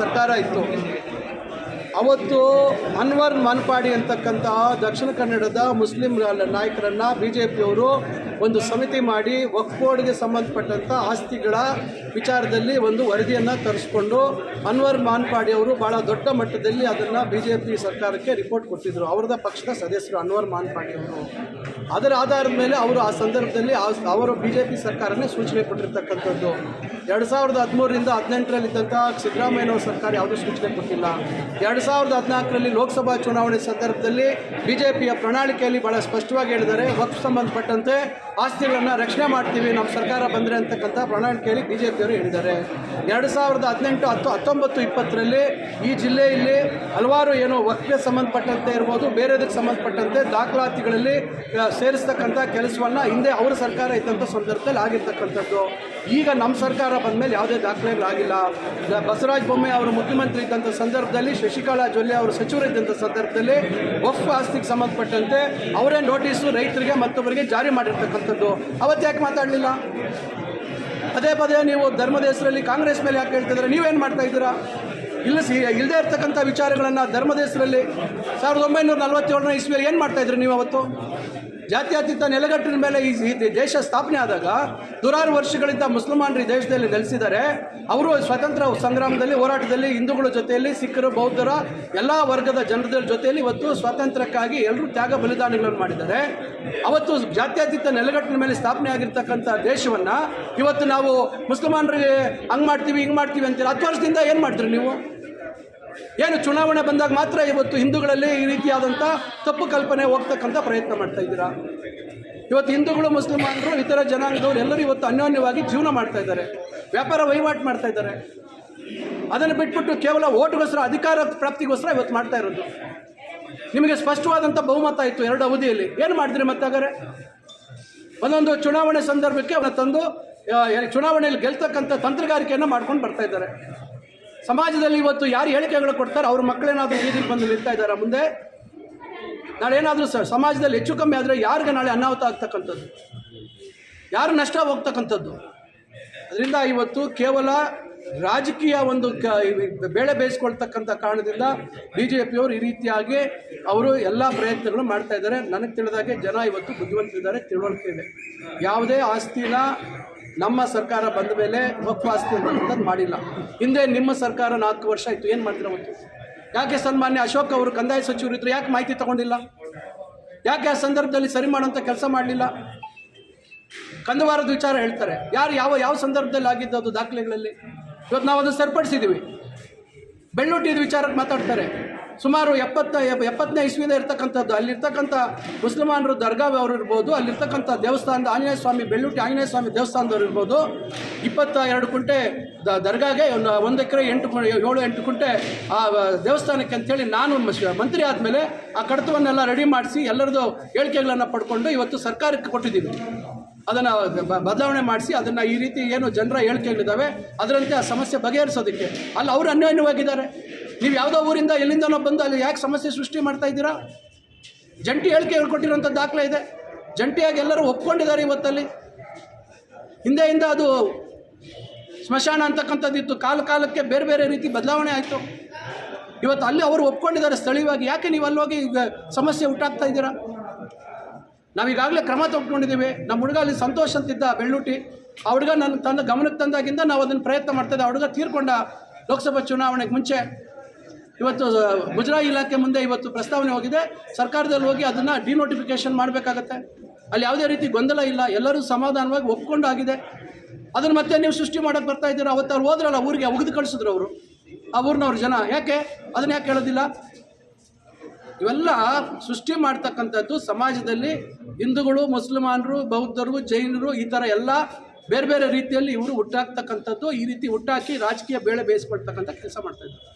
ಸರ್ಕಾರ ಇತ್ತು. ಅವತ್ತು ಅನ್ವರ್ ಮನ್ಪಾಡಿ ಅಂತಕ್ಕಂತಹ ದಕ್ಷಿಣ ಕನ್ನಡದ ಮುಸ್ಲಿಂ ನಾಯಕರನ್ನು ಬಿ ಜೆ ಪಿಯವರು ಒಂದು ಸಮಿತಿ ಮಾಡಿ ವಕ್ಫ್ ಬೋರ್ಡ್ಗೆ ಸಂಬಂಧಪಟ್ಟಂಥ ಆಸ್ತಿಗಳ ವಿಚಾರದಲ್ಲಿ ಒಂದು ವರದಿಯನ್ನು ತರಿಸ್ಕೊಂಡು ಅನ್ವರ್ ಮಾನ್ಪಾಡಿ ಅವರು ಭಾಳ ದೊಡ್ಡ ಮಟ್ಟದಲ್ಲಿ ಅದನ್ನು ಬಿ ಜೆ ಪಿ ಸರ್ಕಾರಕ್ಕೆ ರಿಪೋರ್ಟ್ ಕೊಟ್ಟಿದ್ದರು ಅವ್ರದ ಪಕ್ಷದ ಸದಸ್ಯರು ಅನ್ವರ್ ಮಾನ್ಪಾಡಿ ಅವರು. ಅದರ ಆಧಾರದ ಮೇಲೆ ಅವರು ಆ ಸಂದರ್ಭದಲ್ಲಿ ಅವರು ಬಿ ಜೆ ಪಿ ಸರ್ಕಾರನೇ ಸೂಚನೆ ಕೊಟ್ಟಿರ್ತಕ್ಕಂಥದ್ದು. ಎರಡು ಸಾವಿರದ ಹದಿಮೂರರಿಂದ ಹದಿನೆಂಟರಲ್ಲಿದ್ದಂಥ ಸಿದ್ದರಾಮಯ್ಯನವ್ರ ಸರ್ಕಾರ ಯಾವುದೂ ಸೂಚನೆ ಕೊಟ್ಟಿಲ್ಲ. ಎರಡು ಸಾವಿರದ ಹದಿನಾಲ್ಕರಲ್ಲಿ ಲೋಕಸಭಾ ಚುನಾವಣೆ ಸಂದರ್ಭದಲ್ಲಿ ಬಿ ಜೆ ಪಿಯ ಪ್ರಣಾಳಿಕೆಯಲ್ಲಿ ಭಾಳ ಸ್ಪಷ್ಟವಾಗಿ ಹೇಳಿದ್ದಾರೆ ವಕ್ಫ್ ಸಂಬಂಧಪಟ್ಟಂತೆ ಆಸ್ತಿಗಳನ್ನು ರಕ್ಷಣೆ ಮಾಡ್ತೀವಿ ನಮ್ಮ ಸರ್ಕಾರ ಬಂದರೆ ಅಂತಕ್ಕಂಥ ಪ್ರಣಾಳಿಕೆಯಲ್ಲಿ ಬಿ ಜೆ ಪಿಯವರು ಹೇಳಿದ್ದಾರೆ. ಎರಡು ಸಾವಿರದ ಹದಿನೆಂಟು ಹತ್ತು ಹತ್ತೊಂಬತ್ತು ಇಪ್ಪತ್ತರಲ್ಲಿ ಈ ಜಿಲ್ಲೆಯಲ್ಲಿ ಹಲವಾರು ಏನು ವಕ್ಫೆ ಸಂಬಂಧಪಟ್ಟಂತೆ ಇರ್ಬೋದು, ಬೇರೆದಕ್ಕೆ ಸಂಬಂಧಪಟ್ಟಂತೆ ದಾಖಲಾತಿಗಳಲ್ಲಿ ಸೇರಿಸ್ತಕ್ಕಂಥ ಕೆಲಸವನ್ನು ಹಿಂದೆ ಅವರ ಸರ್ಕಾರ ಇದ್ದಂಥ ಸಂದರ್ಭದಲ್ಲಿ ಆಗಿರ್ತಕ್ಕಂಥದ್ದು. ಈಗ ನಮ್ಮ ಸರ್ಕಾರ ಬಂದ ಮೇಲೆ ಯಾವುದೇ ದಾಖಲೆಗಳಾಗಿಲ್ಲ. ಬಸವರಾಜ ಬೊಮ್ಮಾಯಿ ಅವರು ಮುಖ್ಯಮಂತ್ರಿ ಇದ್ದಂಥ ಸಂದರ್ಭದಲ್ಲಿ ಶಶಿಕಲಾ ಜೊಲ್ಲೆ ಅವರು ಸಚಿವರಿದ್ದಂಥ ಸಂದರ್ಭದಲ್ಲಿ ವಕ್ಫ್ ಆಸ್ತಿಗೆ ಸಂಬಂಧಪಟ್ಟಂತೆ ಅವರೇ ನೋಟಿಸು ರೈತರಿಗೆ ಮತ್ತೊಬ್ಬರಿಗೆ ಜಾರಿ ಮಾಡಿರ್ತಕ್ಕಂಥದ್ದು. ಅವತ್ತು ಯಾಕೆ ಮಾತಾಡಲಿಲ್ಲ? ಪದೇ ಪದೇ ನೀವು ಧರ್ಮದ ಹೆಸರಲ್ಲಿ ಕಾಂಗ್ರೆಸ್ ಮೇಲೆ ಯಾಕೆ ಹೇಳ್ತಿದ್ರೆ ನೀವೇನು ಮಾಡ್ತಾ ಇದ್ದೀರಾ? ಇಲ್ಲ ಸಿ ಇಲ್ಲದೇ ಇರ್ತಕ್ಕಂಥ ವಿಚಾರಗಳನ್ನು ಧರ್ಮದ ಹೆಸರಲ್ಲಿ ಸಾವಿರದ ಒಂಬೈನೂರ ನಲವತ್ತೇಳನೇ ಇಸ್ವಿಯಲ್ಲಿ ಏನು ಮಾಡ್ತಾಯಿದ್ರು ನೀವು ಅವತ್ತು? ಜಾತ್ಯತೀತ ನೆಲೆಗಟ್ಟಿನ ಮೇಲೆ ಈ ದೇಶ ಸ್ಥಾಪನೆ ಆದಾಗ ನೂರಾರು ವರ್ಷಗಳಿಂದ ಮುಸಲ್ಮಾನರು ಈ ದೇಶದಲ್ಲಿ ನೆಲೆಸಿದ್ದಾರೆ. ಅವರು ಸ್ವತಂತ್ರ ಸಂಗ್ರಾಮದಲ್ಲಿ, ಹೋರಾಟದಲ್ಲಿ ಹಿಂದೂಗಳ ಜೊತೆಯಲ್ಲಿ, ಸಿಖ್ಖರು, ಬೌದ್ಧರ ಎಲ್ಲ ವರ್ಗದ ಜನರ ಜೊತೆಯಲ್ಲಿ ಇವತ್ತು ಸ್ವಾತಂತ್ರ್ಯಕ್ಕಾಗಿ ಎಲ್ಲರೂ ತ್ಯಾಗ ಬಲಿದಾನಗಳನ್ನು ಮಾಡಿದ್ದಾರೆ. ಅವತ್ತು ಜಾತ್ಯತೀತ ನೆಲೆಗಟ್ಟಿನ ಮೇಲೆ ಸ್ಥಾಪನೆ ಆಗಿರ್ತಕ್ಕಂಥ ದೇಶವನ್ನು ಇವತ್ತು ನಾವು ಮುಸಲ್ಮಾನರಿಗೆ ಹಂಗೆ ಮಾಡ್ತೀವಿ, ಹಿಂಗೆ ಮಾಡ್ತೀವಿ ಅಂತೀರ? ಹತ್ತು ವರ್ಷದಿಂದ ಏನು ಮಾಡ್ತೀರಿ ನೀವು? ಏನು ಚುನಾವಣೆ ಬಂದಾಗ ಮಾತ್ರ ಇವತ್ತು ಹಿಂದೂಗಳಲ್ಲಿ ಈ ರೀತಿಯಾದಂಥ ತಪ್ಪು ಕಲ್ಪನೆ ಹೋಗ್ತಕ್ಕಂಥ ಪ್ರಯತ್ನ ಮಾಡ್ತಾ ಇದ್ದೀರಾ? ಇವತ್ತು ಹಿಂದೂಗಳು ಮುಸ್ಲಿಮಾನರು ಇತರ ಜನಾಂಗದವರು ಎಲ್ಲರೂ ಇವತ್ತು ಅನ್ಯೋನ್ಯವಾಗಿ ಜೀವನ ಮಾಡ್ತಾ ಇದ್ದಾರೆ. ವ್ಯಾಪಾರ ವಹಿವಾಟು ಮಾಡ್ತಾ ಇದ್ದಾರೆ. ಅದನ್ನು ಬಿಟ್ಬಿಟ್ಟು ಕೇವಲ ಓಟ್ಗೋಸ್ಕರ, ಅಧಿಕಾರ ಪ್ರಾಪ್ತಿಗೋಸ್ಕರ ಇವತ್ತು ಮಾಡ್ತಾ ಇರೋದು. ನಿಮಗೆ ಸ್ಪಷ್ಟವಾದಂಥ ಬಹುಮತ ಇತ್ತು ಎರಡು ಅವಧಿಯಲ್ಲಿ. ಏನು ಮಾಡಿದ್ರಿ ಮತ್ತಾಗರೆ ಒಂದೊಂದು ಚುನಾವಣೆ ಸಂದರ್ಭಕ್ಕೆ ಅವನ್ನ ತಂದು ಚುನಾವಣೆಯಲ್ಲಿ ಗೆಲ್ತಕ್ಕಂಥ ತಂತ್ರಗಾರಿಕೆಯನ್ನು ಮಾಡ್ಕೊಂಡು ಬರ್ತಾ ಇದ್ದಾರೆ. ಸಮಾಜದಲ್ಲಿ ಇವತ್ತು ಯಾರು ಹೇಳಿಕೆಗಳು ಕೊಡ್ತಾರೆ ಅವ್ರ ಮಕ್ಕಳೇನಾದರೂ ಬೀದಿಗೆ ಬಂದು ನಿಲ್ತಾ ಇದ್ದಾರೆ ಮುಂದೆ? ನಾಳೆ ಏನಾದರೂ ಸ ಸಮಾಜದಲ್ಲಿ ಹೆಚ್ಚು ಕಮ್ಮಿ ಆದರೆ ಯಾರಿಗೆ ನಾಳೆ ಅನಾಹುತ ಆಗ್ತಕ್ಕಂಥದ್ದು? ಯಾರು ನಷ್ಟ ಹೋಗ್ತಕ್ಕಂಥದ್ದು? ಅದರಿಂದ ಇವತ್ತು ಕೇವಲ ರಾಜಕೀಯ ಒಂದು ಕ ಬೇಳೆ ಬೇಯಿಸ್ಕೊಳ್ತಕ್ಕಂಥ ಕಾರಣದಿಂದ ಬಿ ಜೆ ಪಿಯವರು ಈ ರೀತಿಯಾಗಿ ಅವರು ಎಲ್ಲ ಪ್ರಯತ್ನಗಳು ಮಾಡ್ತಾ ಇದ್ದಾರೆ. ನನಗೆ ತಿಳಿದಾಗೆ ಜನ ಇವತ್ತು ಬುದ್ಧಿವಂತರಿದ್ದಾರೆ ತಿಳುವಳಿಕೆ ಇದೆ. ಯಾವುದೇ ಆಸ್ತಿನ ನಮ್ಮ ಸರ್ಕಾರ ಬಂದ ಮೇಲೆ ವಕ್ಫ್ ಆಸ್ತಿ ಅಂತಕ್ಕಂಥದ್ದು ಮಾಡಿಲ್ಲ. ಹಿಂದೆ ನಿಮ್ಮ ಸರ್ಕಾರ ನಾಲ್ಕು ವರ್ಷ ಆಯಿತು. ಏನು ಮಾಡಿದ್ರೆ ಅವತ್ತು ಯಾಕೆ ಸನ್ಮಾನ್ಯ ಅಶೋಕ್ ಅವರು ಕಂದಾಯ ಸಚಿವರು ಸಚಿವರಿದ್ರು ಯಾಕೆ ಮಾಹಿತಿ ತಗೊಂಡಿಲ್ಲ? ಯಾಕೆ ಆ ಸಂದರ್ಭದಲ್ಲಿ ಸರಿ ಮಾಡೋಂಥ ಕೆಲಸ ಮಾಡಲಿಲ್ಲ? ಕಂದವಾರದ ವಿಚಾರ ಹೇಳ್ತಾರೆ. ಯಾರು ಯಾವ ಯಾವ ಸಂದರ್ಭದಲ್ಲಿ ಆಗಿದ್ದು ಅದು ದಾಖಲೆಗಳಲ್ಲಿ? ಇವತ್ತು ನಾವು ಅದನ್ನು ಸರಿಪಡಿಸಿದ್ದೀವಿ ಬೆಳ್ಳುಟ್ಟಿದ ವಿಚಾರಕ್ಕೆ ಮಾತಾಡ್ತಾರೆ. ಸುಮಾರು ಎಪ್ಪತ್ತ, ಎಪ್- ಎಪ್ಪತ್ತನೇ ಇಸ್ವಿಯಿಂದ ಇರ್ತಕ್ಕಂಥದ್ದು. ಅಲ್ಲಿರ್ತಕ್ಕಂಥ ಮುಸ್ಲಿಮಾನರು ದರ್ಗಾ ಅವರು ಇರ್ಬೋದು, ಅಲ್ಲಿರ್ತಕ್ಕಂಥ ದೇವಸ್ಥಾನದ ಆಂಜನೇಯ ಸ್ವಾಮಿ ಬೆಳ್ಳುಟ್ಟಿ, ಆಂಜನೇಯ ಸ್ವಾಮಿ ದೇವಸ್ಥಾನದವ್ರು ಇರ್ಬೋದು. ಇಪ್ಪತ್ತ ಎರಡು ಕುಂಟೆ ದ, ದರ್ಗಾಗೆ ಒಂದು ಒಂದು ಎಕರೆ ಎಂಟು ಏಳು, ಎಂಟು ಕುಂಟೆ ಆ ದೇವಸ್ಥಾನಕ್ಕೆ ಅಂತೇಳಿ ನಾನು ಮಂತ್ರಿ ಆದಮೇಲೆ ಆ ಕಡತವನ್ನೆಲ್ಲ ರೆಡಿ ಮಾಡಿಸಿ ಎಲ್ಲರದ್ದು ಹೇಳಿಕೆಗಳನ್ನು ಪಡ್ಕೊಂಡು ಇವತ್ತು ಸರ್ಕಾರಕ್ಕೆ ಕೊಟ್ಟಿದ್ದೀವಿ. ಅದನ್ನು ಬದಲಾವಣೆ ಮಾಡಿಸಿ ಅದನ್ನು ಈ ರೀತಿ ಏನು ಜನರ ಹೇಳಿಕೆಗಳಿದ್ದಾವೆ, ಅದರಂತೆ ಆ ಸಮಸ್ಯೆ ಬಗೆಹರಿಸೋದಕ್ಕೆ. ಅಲ್ಲಿ, ಅವರು ಅನ್ಯೋನ್ಯವಾಗಿದ್ದಾರೆ ನೀವು ಯಾವುದೋ ಊರಿಂದ ಎಲ್ಲಿಂದನೋ ಬಂದು ಅಲ್ಲಿ ಯಾಕೆ ಸಮಸ್ಯೆ ಸೃಷ್ಟಿ ಮಾಡ್ತಾ ಇದ್ದೀರಾ? ಜಂಟಿ ಹೇಳಿಕೆ ಹೇಳ್ಕೊಟ್ಟಿರೋಂಥ ದಾಖಲೆ ಇದೆ. ಜಂಟಿಯಾಗಿ ಎಲ್ಲರೂ ಒಪ್ಕೊಂಡಿದ್ದಾರೆ ಇವತ್ತಲ್ಲಿ. ಹಿಂದೆಯಿಂದ ಅದು ಸ್ಮಶಾನ ಅಂತಕ್ಕಂಥದ್ದು ಇತ್ತು ಕಾಲ ಕಾಲಕ್ಕೆ ಬೇರೆ ಬೇರೆ ರೀತಿ ಬದಲಾವಣೆ ಆಯಿತು. ಇವತ್ತು ಅಲ್ಲಿ ಅವರು ಒಪ್ಕೊಂಡಿದ್ದಾರೆ ಸ್ಥಳೀಯವಾಗಿ. ಯಾಕೆ ನೀವು ಅಲ್ಲಿ ಹೋಗಿ ಈಗ ಸಮಸ್ಯೆ ಉಂಟಾಗ್ತಾ ಇದ್ದೀರಾ? ನಾವೀಗಾಗಲೇ ಕ್ರಮ ತೊಗೊಂಡಿದ್ದೀವಿ. ನಮ್ಮ ಹುಡುಗ ಅಲ್ಲಿ ಸಂತೋಷ ಅಂತಿದ್ದ ಬೆಳ್ಳುಟ್ಟಿ ಆ ಹುಡುಗ ನನ್ನ ತಂದ ಗಮನಕ್ಕೆ ತಂದಾಗಿಂದ ನಾವು ಅದನ್ನು ಪ್ರಯತ್ನ ಮಾಡ್ತಾ ಆ ಹುಡುಗ ತೀರ್ಕೊಂಡ ಲೋಕಸಭಾ ಚುನಾವಣೆಗೆ ಮುಂಚೆ. ಇವತ್ತು ಮುಜರಾಯಿ ಇಲಾಖೆ ಮುಂದೆ ಇವತ್ತು ಪ್ರಸ್ತಾವನೆ ಹೋಗಿದೆ. ಸರ್ಕಾರದಲ್ಲಿ ಹೋಗಿ ಅದನ್ನು ಡಿನೋಟಿಫಿಕೇಷನ್ ಮಾಡಬೇಕಾಗತ್ತೆ. ಅಲ್ಲಿ ಯಾವುದೇ ರೀತಿ ಗೊಂದಲ ಇಲ್ಲ. ಎಲ್ಲರೂ ಸಮಾಧಾನವಾಗಿ ಒಪ್ಕೊಂಡು ಆಗಿದೆ ಅದನ್ನು ಮತ್ತೆ ನೀವು ಸೃಷ್ಟಿ ಮಾಡೋಕ್ಕೆ ಬರ್ತಾ ಇದ್ದೀರಾ? ಅವತ್ತು ಅವ್ರು ಹೋದ್ರಲ್ಲ ಊರಿಗೆ ಒಗೆದು ಕಳಿಸಿದ್ರು ಅವರು. ಆ ಊರಿನವ್ರ ಜನ. ಯಾಕೆ? ಅದನ್ನ ಯಾಕೆ ಹೇಳೋದಿಲ್ಲ? ಇವೆಲ್ಲ ಸೃಷ್ಟಿ ಮಾಡ್ತಕ್ಕಂಥದ್ದು ಸಮಾಜದಲ್ಲಿ ಹಿಂದೂಗಳು ಮುಸಲ್ಮಾನರು ಬೌದ್ಧರು, ಜೈನರು ಈ ಥರ ಎಲ್ಲ ಬೇರೆ ಬೇರೆ ರೀತಿಯಲ್ಲಿ ಇವರು ಹುಟ್ಟಾಕ್ತಕ್ಕಂಥದ್ದು. ಈ ರೀತಿ ಹುಟ್ಟಾಕಿ ರಾಜಕೀಯ ಬೇಳೆ ಬೇಯಿಸ್ಕೊಳ್ತಕ್ಕಂಥ ಕೆಲಸ ಮಾಡ್ತಾ ಇದ್ದಾರೆ.